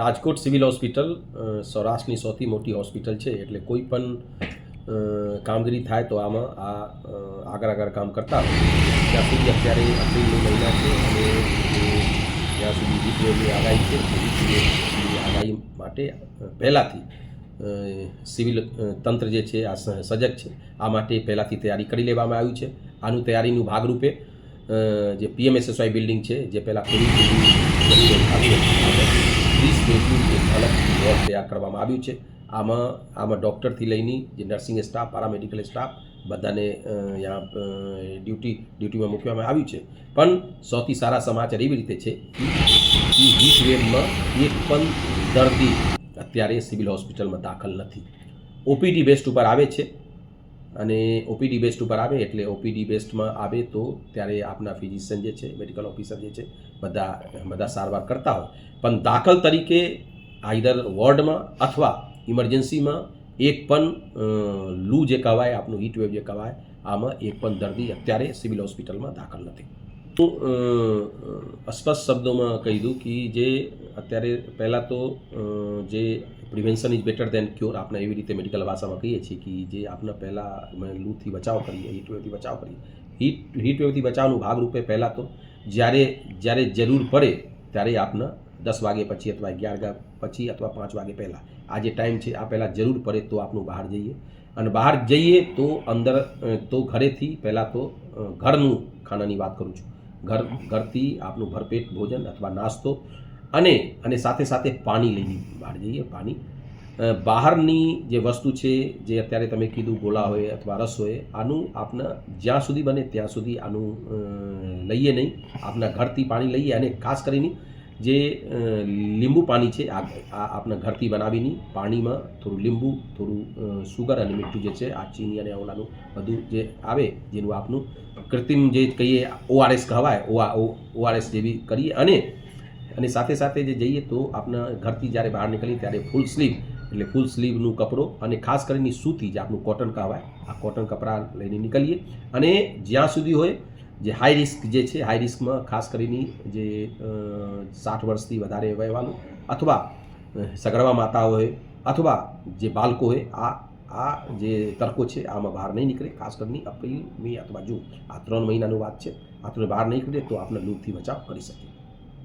Rajkot civil hospital સૌરાષ્ટ્રની સૌથી મોટી હોસ્પિટલ છે, એટલે કોઈ પણ કામગીરી થાય તો આમાં આ આગળ આગળ કામ કરતા ત્યાં સુધી અત્યારે એપ્રિલનો મહિના છે અને જ્યાં સુધી વેવની આગાહી છે, એ આગાહી માટે પહેલાંથી સિવિલ તંત્ર જે છે, આ સજગ છે, આ માટે પહેલાંથી તૈયારી કરી લેવામાં આવ્યું છે. આનું તૈયારીનું ભાગરૂપે જે પીએમએસએસવાય બિલ્ડિંગ છે, જે પહેલાં પૂરી ત્રીસ બેડનું એક અલગ વોર્ડ તૈયાર કરવામાં આવ્યું છે. આમાં આમાં ડૉક્ટરથી લઈને જે નર્સિંગ સ્ટાફ, પારામેડિકલ સ્ટાફ બધાને ડ્યુટી, ડ્યુટીમાં મૂકવામાં આવ્યું છે. પણ સૌથી સારા સમાચાર એવી રીતે છે કે હીટ વેવમાં એક પણ દર્દી અત્યારે સિવિલ હોસ્પિટલમાં દાખલ નથી. ઓપીડી બેસ્ટ ઉપર આવે છે. અને ઓપીડી બેસ્ટ ઉપર આવે, એટલે ઓપીડી બેસ્ટમાં આવે તો ત્યારે આપના ફિઝિશિયન જે છે મેડિકલ ઓફિસર જે છે, બધા બધા સારવાર કરતા હોય. પણ દાખલ તરીકે આઈધર વોર્ડમાં અથવા ઇમરજન્સીમાં એક પણ લૂ જે કહેવાય આપનું હીટ વેવ જે કહેવાય આમાં એક પણ દર્દી અત્યારે સિવિલ હોસ્પિટલમાં દાખલ નથી. હું અ, અ, શબ્દોમાં કહી દઉં કે જે અત્યારે પહેલાં તો જે prevention is better than cure આપણે એવી રીતે મેડિકલ ભાષામાં કહીએ છીએ કે જે આપણે પહેલાં લૂથી બચાવ કરીએ હીટ વેવથી બચાવ કરીએ. હીટ હીટ વેવથી બચાવનું ભાગરૂપે પહેલાં તો જ્યારે જ્યારે જરૂર પડે ત્યારે આપણે દસ વાગે પછી અથવા અગિયાર પછી અથવા પાંચ વાગે પહેલાં આ જે ટાઈમ છે આ પહેલાં જરૂર પડે તો આપણું બહાર જઈએ. અને બહાર જઈએ તો અંદર તો ઘરેથી પહેલાં તો ઘરનું ખાનાની વાત કરું છું. ઘર, ઘરથી આપનું ભરપેટ ભોજન અથવા નાસ્તો અને અને સાથે સાથે પાણી લઈને બહાર જઈએ, પાણી. બહારની જે વસ્તુ છે, જે અત્યારે તમે કીધું ગોળા હોય અથવા રસ હોય, આનું આપના જ્યાં સુધી બને ત્યાં સુધી આનું લઈએ નહીં. આપના ઘરથી પાણી લઈએ અને ખાસ કરીને જે લીંબુ પાણી છે, આ આપણા ઘરથી બનાવીને પાણીમાં થોડું લીંબુ, થોડું સુગર અને મીઠું જે છે, આ ચીની અને ઓલાનું બધું જે આવે જેનું આપનું કૃત્રિમ જે કહીએ, ઓઆરએસ કહેવાય ઓઆરએસ જેવી કરીએ અને અને સાથે સાથે જે જઈએ તો આપણા ઘરથી જ્યારે બહાર નીકળીએ ત્યારે ફૂલ સ્લીવ, એટલે ફૂલ સ્લીવનું કપડો અને ખાસ કરીને સૂતી જે આપણું કોટન કહેવાય, આ કોટન કપડાં લઈને નીકળીએ અને જ્યાં સુધી હોય જે હાઈ રિસ્ક જે છે હાઈ રિસ્કમાં ખાસ કરીને જે સાઠ વર્ષથી વધારે વહેવાનું અથવા સગર્ભા માતા હોય અથવા જે બાળકો હોય, આ આ જે તર્કો છે, આમાં બહાર નહીં નીકળે. ખાસ કરીને એપ્રિલ, મે અથવા જૂન આ ત્રણ મહિનાની વાત છે. આ ત્રણ બહાર નહીં નીકળે તો આપણે લૂપથી બચાવ કરી શકીએ